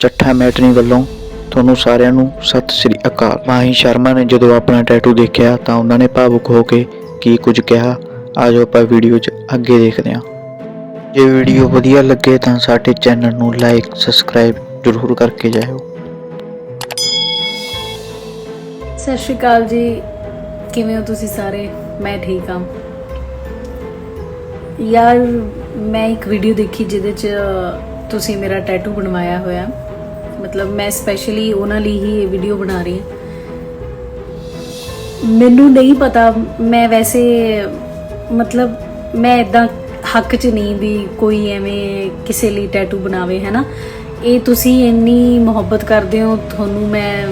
Chattha matinee ਵੱਲੋਂ ਤੁਹਾਨੂੰ ਸਾਰਿਆਂ ਨੂੰ ਸਤਿ ਸ੍ਰੀ ਅਕਾਲ। ਮਾਹੀ ਸ਼ਰਮਾ ਨੇ ਜਦੋਂ ਆਪਣਾ ਟੈਟੂ ਦੇਖਿਆ ਤਾਂ ਉਹਨਾਂ ਨੇ ਭਾਵੁਕ ਹੋ ਕੇ ਕੀ ਕੁਝ ਕਿਹਾ, ਆਜੋ ਆਪਾਂ ਵੀਡੀਓ 'ਚ ਅੱਗੇ ਦੇਖਦੇ ਹਾਂ। ਜੇ ਵੀਡੀਓ ਵਧੀਆ ਲੱਗੇ ਤਾਂ ਸਾਡੇ ਚੈਨਲ ਨੂੰ ਲਾਈਕ ਸਬਸਕ੍ਰਾਈਬ ਜ਼ਰੂਰ ਕਰਕੇ ਜਾਇਓ। ਸਤਿ ਸ਼੍ਰੀ ਅਕਾਲ ਜੀ। ਕਿਵੇਂ ਹੋ ਤੁਸੀਂ ਸਾਰੇ? ਮੈਂ ਠੀਕ ਹਾਂ। ਯਾਰ, ਮੈਂ ਇੱਕ ਵੀਡੀਓ ਦੇਖੀ ਜਿਹਦੇ 'ਚ ਤੁਸੀਂ ਮੇਰਾ ਟੈਟੂ ਬਣਵਾਇਆ ਹੋਇਆ। ਮਤਲਬ ਮੈਂ ਸਪੈਸ਼ਲੀ ਉਹਨਾਂ ਲਈ ਹੀ ਇਹ ਵੀਡੀਓ ਬਣਾ ਰਹੀ ਹਾਂ। ਮੈਨੂੰ ਨਹੀਂ ਪਤਾ, ਮੈਂ ਵੈਸੇ ਮਤਲਬ ਮੈਂ ਇਦਾਂ ਹੱਕ 'ਚ ਨਹੀਂ ਵੀ ਕੋਈ ਐਵੇਂ ਕਿਸੇ ਲਈ ਟੈਟੂ ਬਣਾਵੇ ਹੈ ਨਾ ਇਹ ਤੁਸੀਂ ਇੰਨੀ ਮੁਹੱਬਤ ਕਰਦੇ ਹੋ, ਤੁਹਾਨੂੰ ਮੈਂ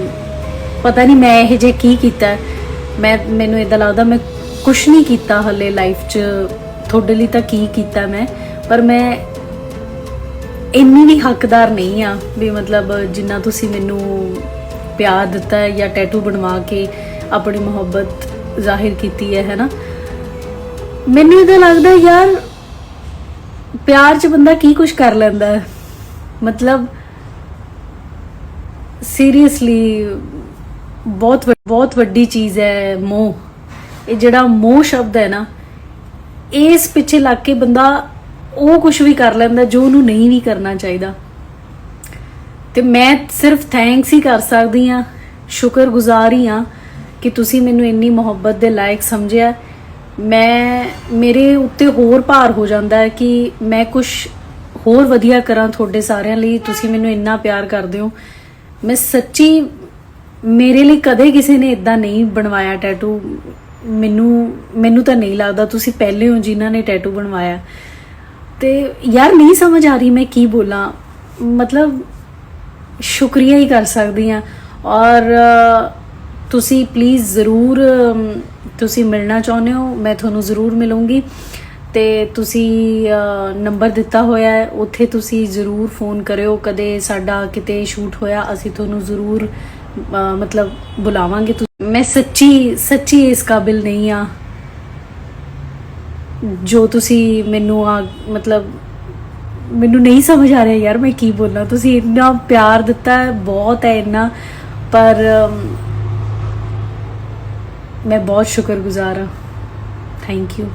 ਪਤਾ ਨਹੀਂ ਮੈਂ ਇਹ ਜੇ ਕੀ ਕੀਤਾ। ਮੈਂ, ਮੈਨੂੰ ਇਦਾਂ ਲੱਗਦਾ ਮੈਂ ਕੁਝ ਨਹੀਂ ਕੀਤਾ ਹਲੇ ਲਾਈਫ 'ਚ, ਤੁਹਾਡੇ ਲਈ ਤਾਂ ਕੀ ਕੀਤਾ ਮੈਂ? ਪਰ ਮੈਂ ਇੰਨੀ ਵੀ ਹੱਕਦਾਰ ਨਹੀਂ ਆ ਵੀ ਮਤਲਬ ਜਿੰਨਾ ਤੁਸੀਂ ਮੈਨੂੰ ਪਿਆਰ ਦਿੱਤਾ ਹੈ ਜਾਂ ਟੈਟੂ ਬਣਵਾ ਕੇ ਆਪਣੀ ਮੁਹੱਬਤ ਜ਼ਾਹਿਰ ਕੀਤੀ ਹੈ ਹੈਨਾ ਮੈਨੂੰ ਇਦਾਂ ਲੱਗਦਾ ਯਾਰ, ਪਿਆਰ 'ਚ ਬੰਦਾ ਕੀ ਕੁਝ ਕਰ ਲੈਂਦਾ ਹੈ? ਮਤਲਬ ਸੀਰੀਅਸਲੀ ਬਹੁਤ ਬਹੁਤ ਵੱਡੀ ਚੀਜ਼ ਹੈ ਮੋਹ। ਇਹ ਜਿਹੜਾ ਮੋਹ ਸ਼ਬਦ ਹੈ ਨਾ, ਇਸ ਪਿੱਛੇ ਲੱਗ ਕੇ ਬੰਦਾ ਉਹ ਕੁਝ ਵੀ ਕਰ ਲੈਂਦਾ, ਜੋ ਉਹਨੂੰ ਨਹੀਂ ਵੀ ਕਰਨਾ ਚਾਹੀਦਾ। ਤੇ ਮੈਂ ਸਿਰਫ ਥੈਂਕਸ ਹੀ ਕਰ ਸਕਦੀ ਆ ਸ਼ੁਕਰਗੁਜ਼ਾਰ ਹੀ ਆ ਕਿ ਤੁਸੀਂ ਮੈਨੂੰ ਇੰਨੀ ਮੁਹੱਬਤ ਦੇ ਲਾਇਕ ਸਮਝਿਆ। ਮੈਂ, ਮੇਰੇ ਉੱਤੇ ਹੋਰ ਭਾਰ ਹੋ ਜਾਂਦਾ ਹੈ ਕਿ ਮੈਂ ਕੁਝ ਹੋਰ ਵਧੀਆ ਕਰਾਂ ਤੁਹਾਡੇ ਸਾਰਿਆਂ ਲਈ, ਤੁਸੀਂ ਮੈਨੂੰ ਇੰਨਾ ਪਿਆਰ ਕਰਦੇ ਹੋ। ਮੈਂ ਸੱਚੀ, ਮੇਰੇ ਲਈ ਕਦੇ ਕਿਸੇ ਨੇ ਇਦਾਂ ਨਹੀਂ ਬਣਵਾਇਆ ਟੈਟੂ ਮੈਨੂੰ ਮੈਨੂੰ ਤਾਂ ਨਹੀਂ ਲੱਗਦਾ ਤੁਸੀਂ ਪਹਿਲੇ ਹੋ ਜਿਨ੍ਹਾਂ ਨੇ ਟੈਟੂ ਬਣਵਾਇਆ। ਤੇ ਯਾਰ ਨਹੀਂ ਸਮਝ ਆ ਰਹੀ ਮੈਂ ਕੀ ਬੋਲਾਂ। ਮਤਲਬ ਸ਼ੁਕਰੀਆ ਹੀ ਕਰ ਸਕਦੀ ਆ ਔਰ ਤੁਸੀਂ ਪਲੀਜ਼ ਜ਼ਰੂਰ ਤੁਸੀਂ ਮਿਲਣਾ ਚਾਹੁੰਦੇ ਹੋ, ਮੈਂ ਤੁਹਾਨੂੰ ਜ਼ਰੂਰ ਮਿਲੂੰਗੀ। ਤੇ ਤੁਸੀਂ ਨੰਬਰ ਦਿੱਤਾ ਹੋਇਆ ਹੈ, ਉੱਥੇ ਤੁਸੀਂ ਜ਼ਰੂਰ ਫੋਨ ਕਰਿਓ। ਕਦੇ ਸਾਡਾ ਕਿਤੇ ਸ਼ੂਟ ਹੋਇਆ, ਅਸੀਂ ਤੁਹਾਨੂੰ ਜ਼ਰੂਰ ਮਤਲਬ ਬੁਲਾਵਾਂਗੇ। ਤੁ- ਮੈਂ ਸੱਚੀ ਸੱਚੀ ਇਸ ਕਾਬਿਲ ਨਹੀਂ ਆ ਜੋ ਤੁਸੀਂ ਮੈਨੂੰ ਆ, ਮਤਲਬ, ਮੈਨੂੰ ਨਹੀਂ ਸਮਝ ਆ ਰਿਹਾ ਯਾਰ ਮੈਂ ਕੀ ਬੋਲਾਂ। ਤੁਸੀਂ ਇੰਨਾ ਪਿਆਰ ਦਿੱਤਾ ਹੈ, ਬਹੁਤ ਹੈ ਇੰਨਾ, ਪਰ ਮੈਂ ਬਹੁਤ ਸ਼ੁਕਰਗੁਜ਼ਾਰ ਹਾਂ। Thank you